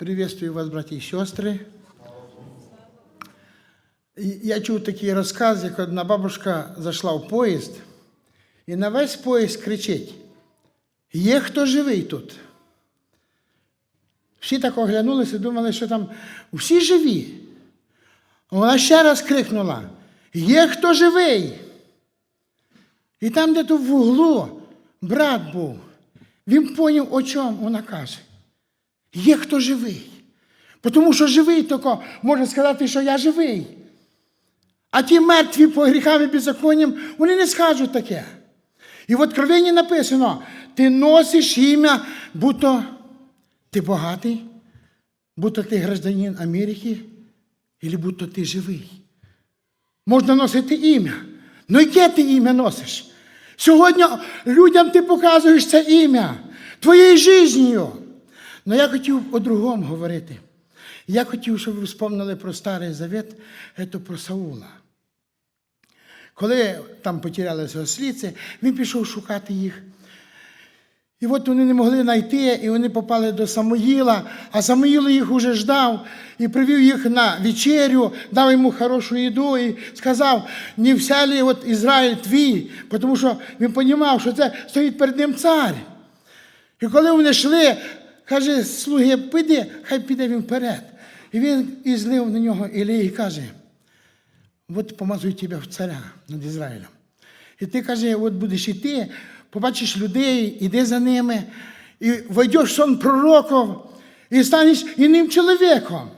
Приветствую вас, браті і сестри. Я чув такий розказ, як одна бабушка зайшла в поїзд, і на весь поїзд кричить: Є хто живий тут? Всі так оглянулися думали, що там всі живі. Вона ще раз крикнула: Є хто живий? І там, де тут в углу брат був, він поняв, о чому вона каже. Є хто живий. Тому що живий тільки може сказати, що я живий. А ті мертві по гріхам і беззаконням, вони не скажуть таке. І в Откровенні написано: ти носиш ім'я, будто ти багатий, будто ти гражданин Америки, або будто ти живий. Можна носити ім'я. Ну яке ти ім'я носиш? Сьогодні людям ти показуєш це ім'я твоєю життю. Ну я хотів по-другому говорити. Я хотів, щоб ви вспомнили про Старий Завет, це про Саула. Коли там потерялися осліці, він пішов шукати їх. І от вони не могли знайти, і вони попали до Самуїла, а Самуїл їх уже ждав і привів їх на вечерю, дав йому хорошу їду і сказав, не вся ли от Ізраїль твій, тому що він розумів, що це стоїть перед ним цар. І коли вони йшли, каже, слуги, піди, хай піде він вперед. І він і злив на нього Ілії і каже, от помазую тебе в царя над Ізраїлем. І ти каже, от будеш іти, побачиш людей, іди за ними, і войдеш в сон пророків, і станеш іним чоловіком.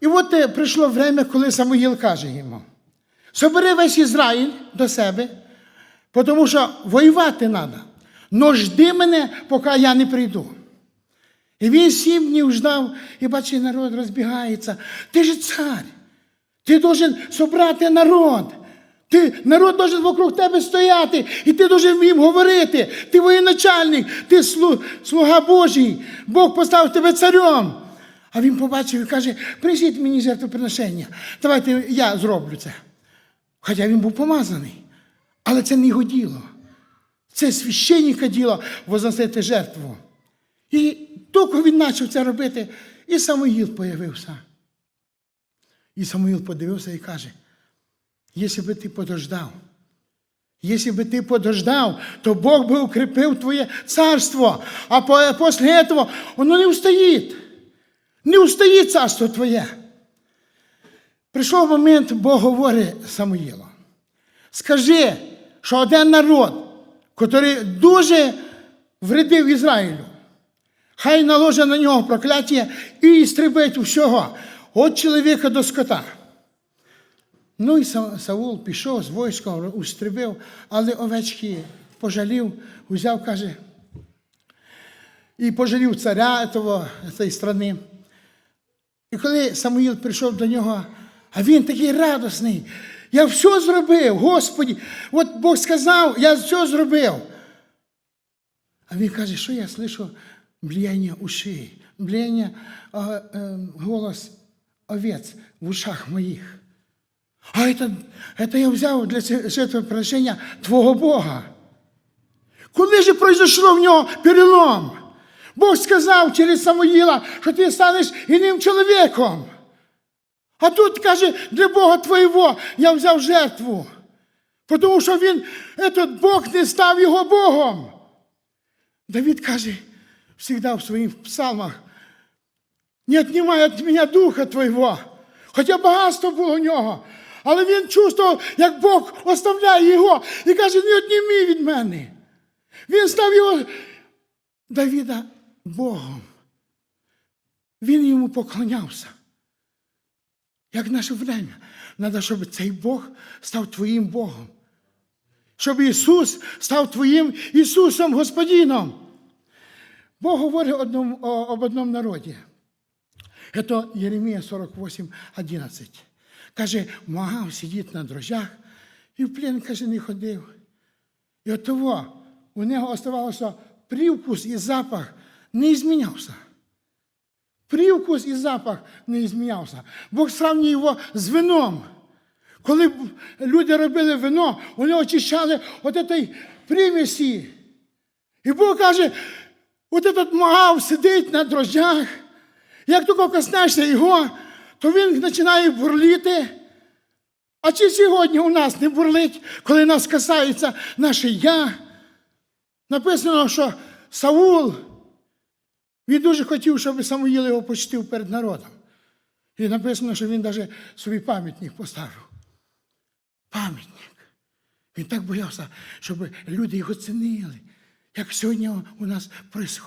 І от е, прийшло время, коли Самуїл каже йому: собери весь Ізраїль до себе, тому що воювати треба. Но жди мене, поки я не прийду. І він сім днів ждав, і бачить, народ розбігається. Ти ж цар. Ти должен собрати народ. Ти, народ должен вокруг тебе стояти, і ти должен їм говорити. Ти воєначальник, ти слу, слуга Божий. Бог поставив тебе царем. А він побачив і каже: принесіть мені жертвоприношення. Давайте я зроблю це. Хоча він був помазаний. Але це не його діло. Це священника діло возносити жертву. І тільки він почав це робити, і Самуїл появився. І Самуїл подивився і каже: якщо би ти подождав, якщо би ти подождав, то Бог би укріпив твоє царство, а після цього воно не встоїть. Не встоїть царство твоє. Прийшов момент, Бог говорить Самуїлу. Скажи, що один народ, який дуже вредив Ізраїлю, хай наложить на нього прокляття і істребить усього, від чоловіка до скота. Ну і Саул пішов з військом, устрибив, але овечки пожалів, взяв, каже, і пожалів царя того, цієї страни. І коли Самуїл прийшов до нього, а він такий радісний. Я все зробив, Господі. От Бог сказав, я все зробив. А він каже, що я слышу влияние ушей, влияние, а, е, голос овець в ушах моїх. А это, это я взяв для жертвоприношення Твого Бога. Коли же произошло в нього перелом? Бог сказав через Самуїла, що ти станеш іним чоловіком. А тут каже, для Бога твоєго я взяв жертву. Тому що він, этот Бог не став його Богом. Давид каже, всегда в своїх псалмах, не віднімай від мене духа твоєго. Хоча багатство було у нього. Але він чувствував, як Бог оставляє його і каже, не відніми від мене. Він став його Давіда Богом. Він йому поклонявся. Як наше время, треба, щоб цей Бог став твоїм Богом. Щоб Ісус став твоїм Ісусом Господином. Бог говорить одному, об одному народі. Це Єремія 48, 11. Каже, магав сидіти на дрожжах і в плен, каже, не ходив. І от того у нього оставався привкус і запах, не змінявся. Привкус і запах не змінявся. Бог сравнює його з вином. Коли люди робили вино, вони очищали от цієї примісі. І Бог каже, От этот Моав сидить на дрожжах. Як тільки коснешся його, то він починає бурліти. А чи сьогодні у нас не бурлить, коли нас касається наше я? Написано, що Саул, він дуже хотів, щоб Самуїл його почтив перед народом. І написано, що він навіть собі пам'ятник поставив. Пам'ятник. Він так боявся, щоб люди його цінили, як сьогодні у нас відбувається.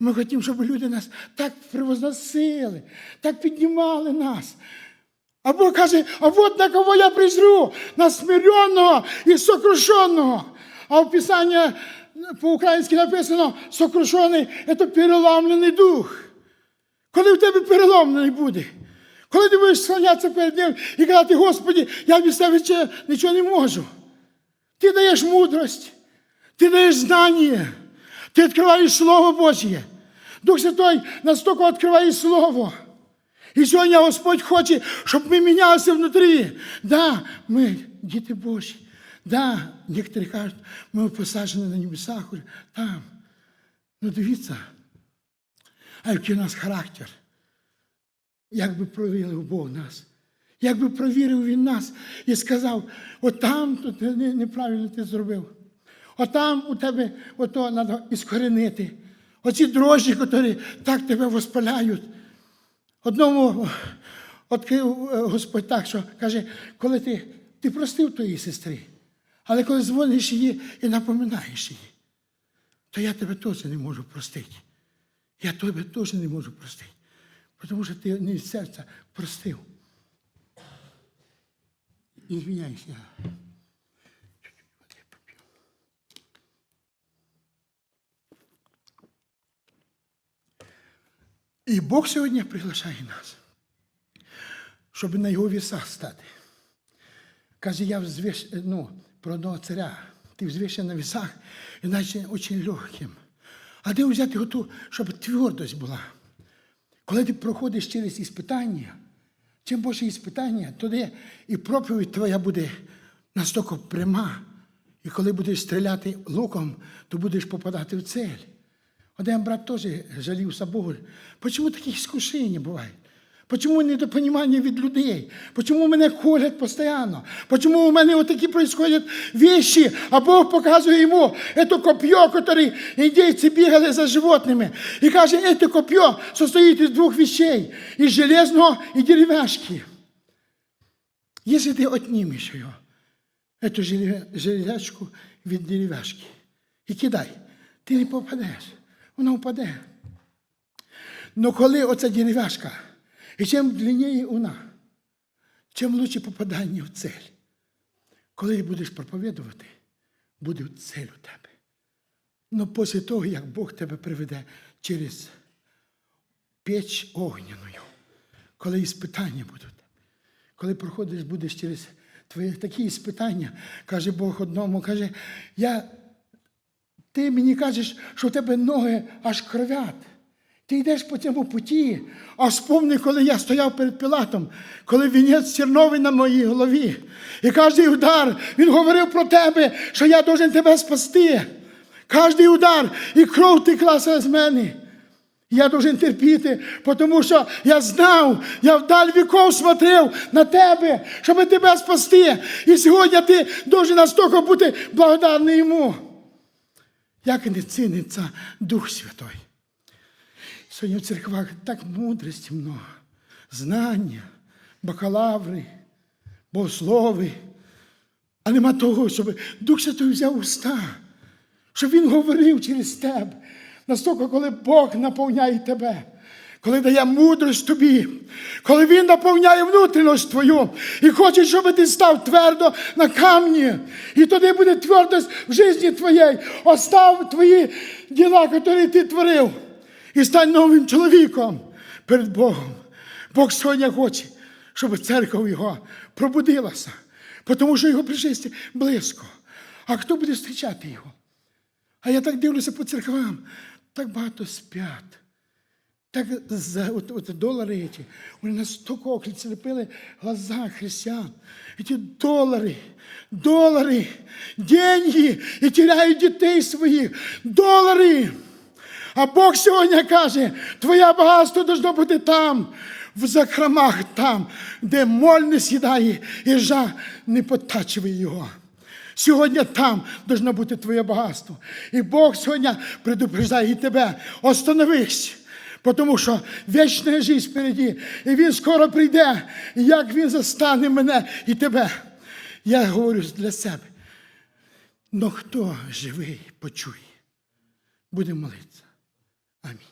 Ми хотімо, щоб люди нас так превозносили, так піднімали нас. А Бог каже, а вот на кого я призрю, на смиренного і сокрушенного. А в Писанні по-українськи написано, сокрушений – це переламлений дух. Коли в тебе переломлений буде, коли ти будеш склонятися перед ним і казати, Господі, я без тебе нічого не можу. Ти даєш мудрость, ти даєш знання, ти відкриваєш Слово Божє. Дух Святой настільки відкриває Слово. І сьогодні Господь хоче, щоб ми мінялися внутрі. Да, ми діти Божі. Да, некоторі кажуть, ми посаджені на небесах, там. Ну дивіться, а який у нас характер. Як би провірив Бог нас, як би провірив Він нас і сказав, отам то ти неправильно ти зробив. Отам у тебе ото треба іскоренити. Оці дрожжі, які так тебе воспаляють. Одному відкрив е, Господь так, що каже, коли ти, ти простив твоїй сестрі, але коли дзвониш її і напоминаєш її, то я тебе теж не можу простити. Я тебе теж не можу простити. Тому що ти не від серця простив. Ізвиняйся. Чуть-чуть. І Бог сьогодні приглашає нас, щоб на його вісах стати. Каже, я взвеш, ну, про одного царя, ти взвішен на вісах, іначе дуже легким. А де взяти готу, щоб твердость була? Коли ти проходиш через іспитання, чим більше іспитання, тоді і проповідь твоя буде настільки пряма. І коли будеш стріляти луком, то будеш попадати в цель. Один брат теж жалівся Богу. Чому такі іскушення бувають? Почому недопонімання від людей? Почому мене колять постійно? Почому у мене отакі происходять вещи, а Бог показує йому це коп'є, яке індійці бігали за животними. І каже, це коп'є состоїть із двох вещей, із железного і деревяшки. Якщо ти отнімеш його, эту железячку від деревяшки і кидай, ти не попадеш, вона впаде. Но коли оця деревяшка, і чим длинніє вона, чим лучше попадання в цель. Коли будеш проповідувати, буде цель у тебе. Но після того, як Бог тебе приведе через печ огняною, коли іспитання будуть, коли проходиш, будеш через твої такі іспитання, каже Бог одному, каже, я, ти мені кажеш, що в тебе ноги аж кровять. Ти йдеш по цьому путі, а спомни, коли я стояв перед Пілатом, коли вінець черновий на моїй голові. І кожний удар він говорив про тебе, що я должен тебе спасти. Кожний удар і кров теклася з мене. Я должен терпіти, тому що я знав, я вдаль віков смотрев на тебе, щоб тебе спасти. І сьогодні ти должен настільки бути благодарний йому. Як не ціниться Дух Святой. Сьогодні в церквах так мудрості много, знання, бакалаври, богослови. А нема того, щоб Дух Святий взяв уста, щоб Він говорив через тебе. Настільки, коли Бог наповняє тебе, коли дає мудрость тобі, коли Він наповняє внутрішність твою і хоче, щоб ти став твердо на камні. І тоді буде твердость в житті твоєї. Остав твої діла, які ти творив. І стань новим чоловіком перед Богом. Бог сьогодні хоче, щоб церква його пробудилася, тому що його пришестя близько. А хто буде зустрічати його? А я так дивлюся по церквам, так багато спять. Так за от, от долари ці, вони настільки окріці лепили глаза християн. Ці долари, долари, деньги і теряють дітей своїх. Долари. А Бог сьогодні каже, твоє багатство должно бути там, в закромах, там, де моль не сідає і жа не потачує його. Сьогодні там должно бути твоє багатство. І Бог сьогодні предупреждає і тебе. Остановись. Тому що вічна життя впереді, і він скоро прийде, як він застане мене і тебе. Я говорю для себе. Ну хто живий, почує. Будемо молитися. Amin.